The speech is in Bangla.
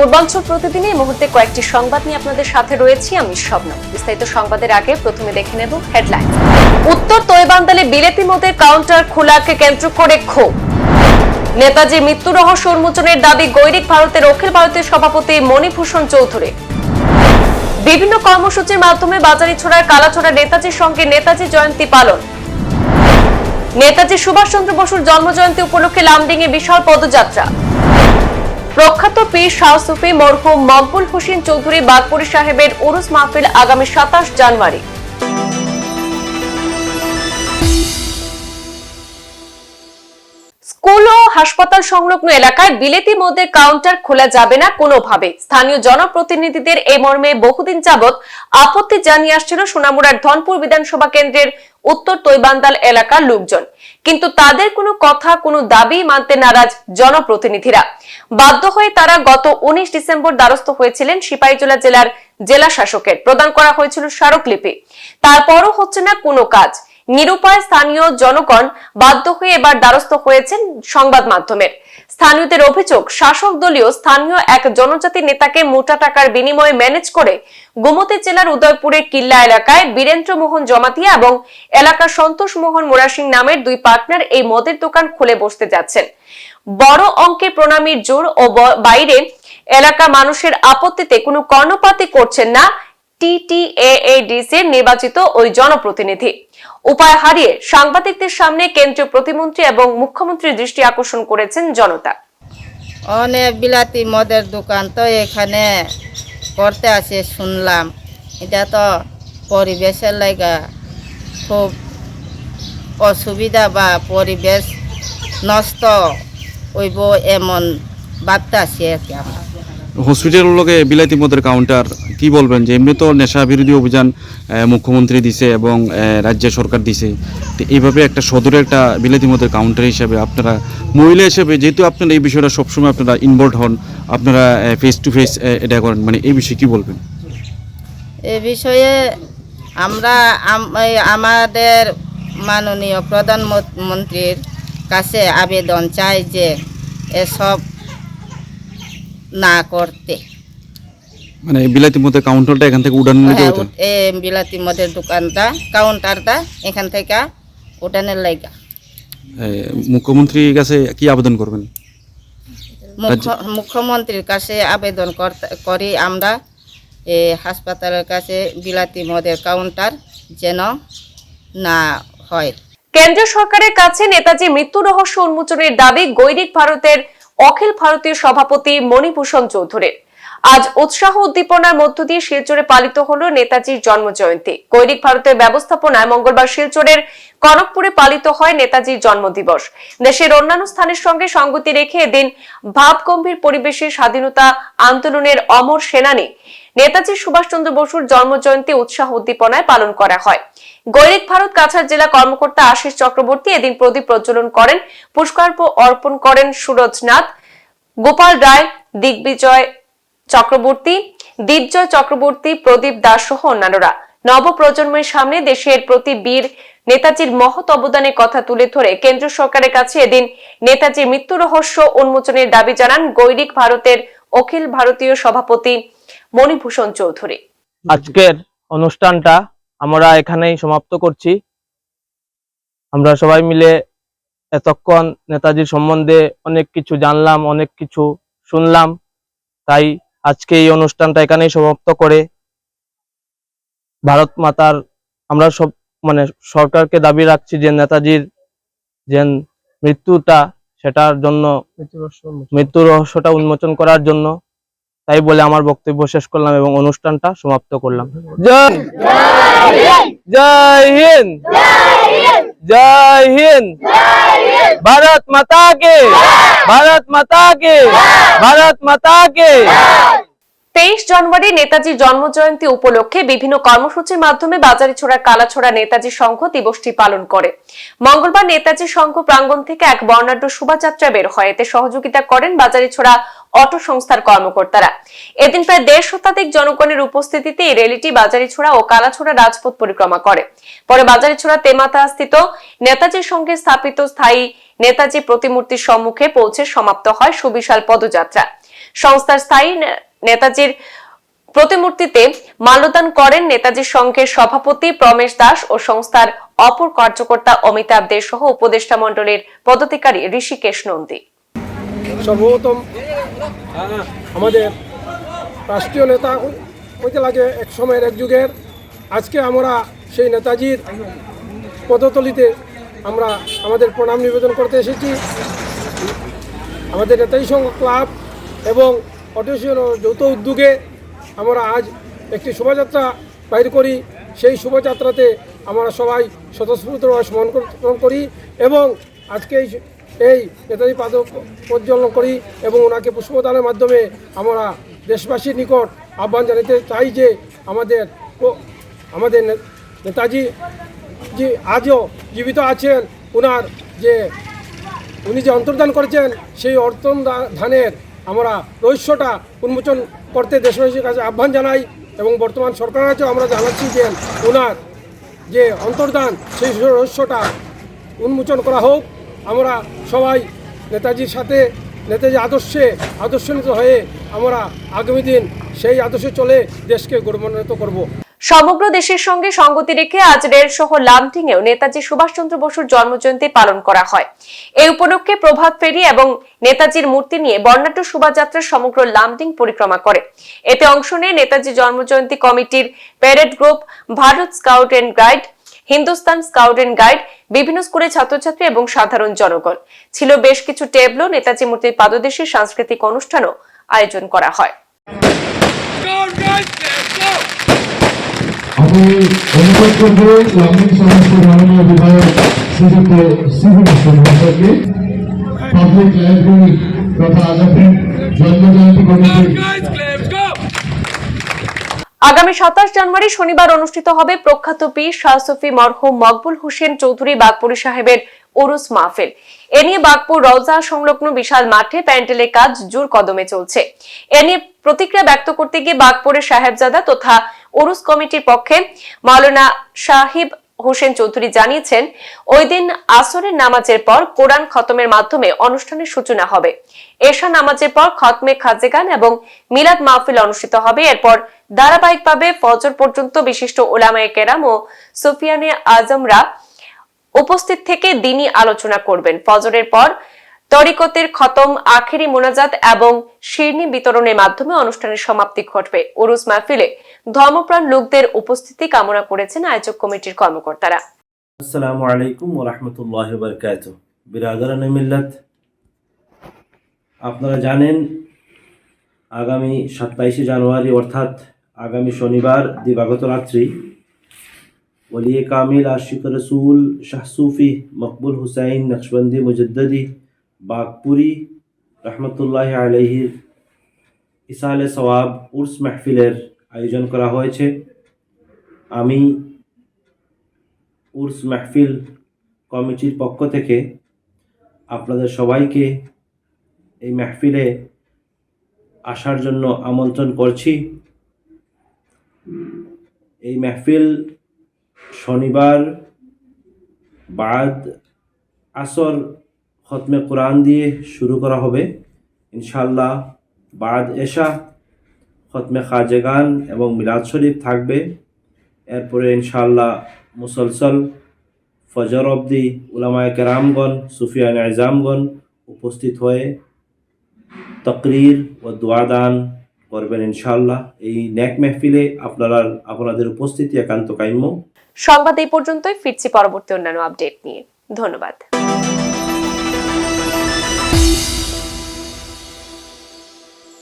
পূর্বাঞ্চল প্রতিদিনে এই মুহূর্তে কয়েকটি সংবাদ নিয়ে আপনাদের সাথে রয়েছি। আমি স্বপ্ন বিস্তারিত সংবাদের আগে প্রথমে দেখে নেব হেডলাইন। উত্তর তৈবান্দালে বিলেতি মদের কাউন্টার খোলাকে কেন্দ্র করে ক্ষোভ। নেতাজির মৃত্যু রহস্য উন্মোচনের দাবি গৈরিক ভারতের অখিল ভারতীয় সভাপতি মণিভূষণ চৌধুরী। বিভিন্ন কর্মসূচির মাধ্যমে বাজারি ছড়ার কালাছড়া নেতাজির সঙ্গে নেতাজি জয়ন্তী পালন। নেতাজি সুভাষচন্দ্র বসুর জন্মজয়ন্তী উপলক্ষে লামডিং এ বিশাল পদযাত্রা। প্রখ্যাত পীর শাহ সুফি মরহুম মকবুল হোসেন চৌধুরী বাগপুরি সাহেবের উরুস মাহফিল আগামী সাতাশ জানুয়ারি। স্কুল ও হাসপাতাল সংলগ্ন এলাকায় বিলেতি মদের কাউন্টার খোলা যাবে না কোনোভাবে। স্থানীয় জনপ্রতিনিধিদের এই মর্মে বহুদিন যাবৎ আপত্তি জানিয়ে আসছিল সোনামুড়ার ধনপুর বিধানসভা কেন্দ্রের উত্তর তৈবান্দাল এলাকার লোকজন। কিন্তু তাদের কোনো কথা, কোনো দাবি মানতে নারাজ জনপ্রতিনিধিরা। বাধ্য হয়ে তারা গত উনিশ ডিসেম্বর দ্বারস্থ হয়েছিলেন সিপাহীজলা জেলার জেলা শাসকের প্রদান করা হয়েছিল স্মারকলিপি। তারপরও হচ্ছে না কোনো কাজ। নিরুপায় স্থানীয় জনগণ বাধ্য হয়ে এবার দ্বারস্থ হয়েছেন সংবাদ মাধ্যমের। স্থানীয়দের অভিযোগ, শাসক দলীয় স্থানীয় এক জনজাতি নেতাকে মোটা টাকার বিনিময়ে ম্যানেজ করে গোমতী জেলার উদয়পুরের কিল্লা এলাকায় বীরেন্দ্র মোহন জমাতিয়া এবং এলাকার সন্তোষ মোহন মোরাসিং নামের দুই পার্টনার এই মদের দোকান খুলে বসতে যাচ্ছেন। বড় অঙ্কের প্রণামীর জোর ও বাইরে এলাকা মানুষের আপত্তিতে কোনো কর্ণপাতি করছেন না। টিটিএডিসির নির্বাচিত ওই জনপ্রতিনিধি। উপায় হারিয়ে সাংবাদিকদের সামনে কেন্দ্রীয় প্রতিমন্ত্রী এবং মুখ্যমন্ত্রীর দৃষ্টি আকর্ষণ করেছেন জনতা। অনেক বিলাতি মদের দোকান তো এখানে করতে আসে, শুনলাম। এটা তো পরিবেশের লাগা খুব অসুবিধা বা পরিবেশ নষ্ট হইব এমন ভাবতে আসি আর কি আমরা। হসপিটালগুলোকে বিলাতি মদের কাউন্টার কি বলবেন? যে এমনি তো নেশা বিরোধী অভিযান মুখ্যমন্ত্রী দিছে এবং রাজ্য সরকার দিছে। তো এইভাবে একটা সদরে একটা বিলাতি মদের কাউন্টার হিসাবে আপনারা, মহিলা হিসেবে, যেহেতু আপনারা এই বিষয়টা সবসময় আপনারা ইনভলভ হন, আপনারা ফেস টু ফেস এটা করেন। মানে এই বিষয়ে কি বলবেন? এ বিষয়ে আমরা, আম- আমাদের মাননীয় প্রধানমন্ত্রীর কাছে আবেদন চাই যে এসব না করতে। মানে বিলাতি মদের কাউন্টারটা এখান থেকে উড়ানো নিতে হতো এ বিলাতি মদের দোকানটা কাউন্টারটা এখান থেকে উঠানের লাইগা মুখ্যমন্ত্রীর কাছে কি আবেদন করবেন? মুখ্যমন্ত্রীর কাছে আবেদন করতে- করি আমরা এ হাসপাতালের কাছে বিলাতি মদের কাউন্টার যেন না হয়। কেন্দ্র সরকারের কাছে নেতাজি মৃত্যু রহস্য উন্মোচনের দাবি গৈরিক ভারতের অখিল ভারতীয় সভাপতি মণিভূষণ চৌধুরীর আজ উৎসাহ উদ্দীপনার মধ্য দিয়ে শিলচরে পালিত হলো নেতাজির জন্ম জয়ন্তী কৈরিক ভারতের ব্যবস্থাপনায় মঙ্গলবার শিলচরের কনকপুরে পালিত হয় নেতাজির জন্মদিবস। দেশের অন্যান্য স্থানের সঙ্গে সঙ্গতি রেখে এদিন ভাবগম্ভীর পরিবেশে স্বাধীনতা আন্দোলনের অমর সেনানী নেতাজি সুভাষচন্দ্র বসুর জন্মজয়ন্তী উৎসাহ উদ্দীপনায় পালন করা হয়। গৈরিক ভারত কাছাড় জেলা কর্মকর্তা আশিস চক্রবর্তী এদিন প্রদীপ প্রজ্বলন করেন পুষ্পার্ঘ অর্পণ করেন সুরজনাথ, গোপাল রায়, দিগ্বিজয় চক্রবর্তী দীপজয় চক্রবর্তী, প্রদীপ দাস সহ অন্যান্যরা। নবপ্রজন্মের সামনে দেশের প্রতি বীর নেতাজির মহৎ অবদানের কথা তুলে ধরে কেন্দ্র সরকারের কাছে এদিন নেতাজির মৃত্যু রহস্য উন্মোচনের দাবি জানান গৈরিক ভারতের অখিল ভারতীয় সভাপতি মণিভূষণ চৌধুরী। আজকের অনুষ্ঠানটা আমরা এখানেই সমাপ্ত করছি। আমরা সবাই মিলে এতক্ষণ নেতাজির সম্বন্ধে অনেক কিছু জানলাম, অনেক কিছু শুনলাম। তাই আজকে এই অনুষ্ঠানটা এখানেই সমাপ্ত করে। ভারত মাতার আমরা সব মানে সরকারকে দাবি রাখছি যে নেতাজির যে মৃত্যুটা সেটার জন্য মৃত্যু রহস্যটা উন্মোচন করার জন্য তাই বলে আমার বক্তব্য শেষ করলাম এবং অনুষ্ঠানটা সমাপ্ত করলাম। জয় জয় হিন্দ। জয় হিন্দ। ভারত মাতা কে ভারত মাতা কে ভারত মাতা কে তেইশ জানুয়ারি নেতাজির জন্মজয়ন্তী উপলক্ষে বিভিন্ন কর্মসূচির মাধ্যমে বাজারে ছোড়া কালাছোড়া নেতাজি সংঘ দিবসটি পালন করে। মঙ্গলবার নেতাজি সংঘ প্রাঙ্গণ থেকে এক বর্ণাঢ্য শোভাযাত্রা বের হয়। এতে সহযোগিতা করেন বাজারে ছোড়া অটো সংস্থার কর্মকর্তারা। এদিন প্রায় দেড় শতাধিক জনগণের উপস্থিতিতে এই র্যালিটি বাজারিছোড়া ও কালাছোড়া রাজপথ পরিক্রমা করে। পরে বাজারিছোড়া তেমাতা স্থিত নেতাজির সঙ্গে স্থাপিত স্থায়ী নেতাজি প্রতিমূর্তির সম্মুখে পৌঁছে সমাপ্ত হয় সুবিশাল পদযাত্রা। সংস্থার স্থায়ী নেতাজির প্রতিমূর্তিতে মাল্যদান করেন নেতাজি সংঘের সভাপতি প্রমেশ দাস ও সংস্থার অপর কার্যকর্তা অমিতাভ দে সহ উপদেষ্টা মণ্ডলীর পদাধিকারী ঋষিকেশ নন্দী। সর্বপ্রথম আমাদের রাষ্ট্রীয় নেতা হইতে লাগে এক সময়ের, এক যুগের, আজকে আমরা সেই নেতাজির পদতলিতে আমরা আমাদের প্রণাম নিবেদন করতে এসেছি। আমাদের নেতাজি সংঘ ক্লাব এবং অটোসিয়ন যৌথ উদ্যোগে আমরা আজ একটি শোভাযাত্রা বাইর করি। সেই শোভাযাত্রাতে আমরা সবাই স্বতঃস্ফূর্তভাবে সমর্পণ করি এবং আজকে এই নেতাজি পাদ প্রজ্বলন করি এবং ওনাকে পুষ্পদানের মাধ্যমে আমরা দেশবাসীর নিকট আহ্বান জানাতে চাই যে আমাদের আমাদের নেতাজি যে আজও জীবিত আছেন। ওনার যে, উনি যে অন্তর্দান করেছেন সেই অর্থদানের আমরা রহস্যটা উন্মোচন করতে দেশবাসীর কাছে আহ্বান জানাই এবং বর্তমান সরকার কাছেও আমরা জানাচ্ছি যে ওনার যে অন্তর্দান সেই রহস্যটা উন্মোচন করা হোক। আমরা সবাই নেতাজির সাথে, নেতাজি আদর্শে আদর্শান্বিত হয়ে আমরা আগামী দিন সেই আদর্শে চলে দেশকে গৌরবান্বিত করব। সমগ্র দেশের সঙ্গে সঙ্গতি রেখে আজ রেল সহ লামটিং এও নেতাজি সুভাষচন্দ্র বসুর জন্মজয়ন্তী পালন করা হয়। এই উপলক্ষে প্রভাত ফেরি এবং নেতাজির মূর্তি নিয়ে বর্ণাঢ্য শোভাযাত্রা সমগ্র লামটিং পরিক্রমা করে। এতে অংশ নেয় নেতাজি জন্মজয়ন্তী কমিটির parade group, Bharat scout and guide, Hindustan scout and guide, বিভিন্ন স্কুলের ছাত্রছাত্রী এবং সাধারণ জনগণ। ছিল বেশ কিছু টেবলো নেতাজি মূর্তির পাদদেশে সাংস্কৃতিক অনুষ্ঠানও আয়োজন করা হয়। আমি অনুরোধ মাননীয় বিধায়ক শ্রীযুক্ত মহাশয়কে পাবলিক লাইব্রেরি তথা আগামী জন্মজয়ন্তী আগামী সাতাশ জানুয়ারি শনিবার অনুষ্ঠিত হবে প্রখ্যাত পীর শাহ মরহুম মকবুল হোসেন চৌধুরী বাগপুরি সাহেবের ওরুস মাহফিল। এ নিয়ে বাগপুর রওজা সংলগ্ন বিশাল মাঠে প্যান্ডেলের কাজ জোর কদমে চলছে। এ নিয়ে প্রতিক্রিয়া ব্যক্ত করতে গিয়ে বাগপুরের সাহেবজাদা তথা ওরুস কমিটির পক্ষে মাওলানা সাহিব হোসেন চৌধুরী জানিয়েছেন, ওই দিন আসরের নামাজের পর কোরআন খতমের মাধ্যমে অনুষ্ঠানের সূচনা হবে। এশা নামাজের পর খতমে খাজে গান এবং মিলাদ মাহফিল অনুষ্ঠিত হবে। এরপর ধারাবাহিকভাবে ফজর পর্যন্ত বিশিষ্ট ওলামায়ে কেরাম ও সুফিয়ানে আজমরা উপস্থিত থেকে দিনই আলোচনা করবেন। ফজরের পর তরিকতের খতম, আখেরি মোনাজাত এবং শিরনি বিতরণের মাধ্যমে অনুষ্ঠানের সমাপ্তি ঘটবে। উরুস মাহফিলে ধর্মপ্রাণ লোকদের উপস্থিতি কামনা করেছেন আয়োজক কমিটির কর্মকর্তারা। আসসালামু আলাইকুম বরকাত বিরাদরান মিল্লাত, আপনারা জানেন আগামী সাতাইশে জানুয়ারি, অর্থাৎ আগামী শনিবার, দিবাগত রাত্রি, ওলিয়ে কামিল আশিক রসুল শাহ সুফি মকবুল হুসাইন নকশবন্দি মুজদ্দি বাগপুরি রহমতুল্লাহ আলহির ইসালে সওয়াব উর্স মাহফিলের আয়োজন করা হয়েছে। আমি উর্স মাহফিল কমিটির পক্ষ থেকে আপনাদের সবাইকে এই মাহফিলে আসার জন্য আমন্ত্রণ করছি। এই মাহফিল শনিবার বাদ আসর খতমে কোরআন দিয়ে শুরু করা হবে। ইনশাল্লাহ বাদ এশা, খতমে খাজেগান এবং মিলাদ শরীফ থাকবে। এরপরে ইনশাল্লাহ মুসলসল ফজর অবধি উলামায় কেরামগণ, সুফিয়ান আজামগণ উপস্থিত হয়ে তকরির ও দোয়াদান করবেন ইনশাল্লাহ এই ন্যাক মেহফিলে আপনারা, আপনাদের উপস্থিতি একান্ত কাম্য। সংবাদ এই পর্যন্তই, ফিরছি পরবর্তী অন্যান্য আপডেট নিয়ে। ধন্যবাদ।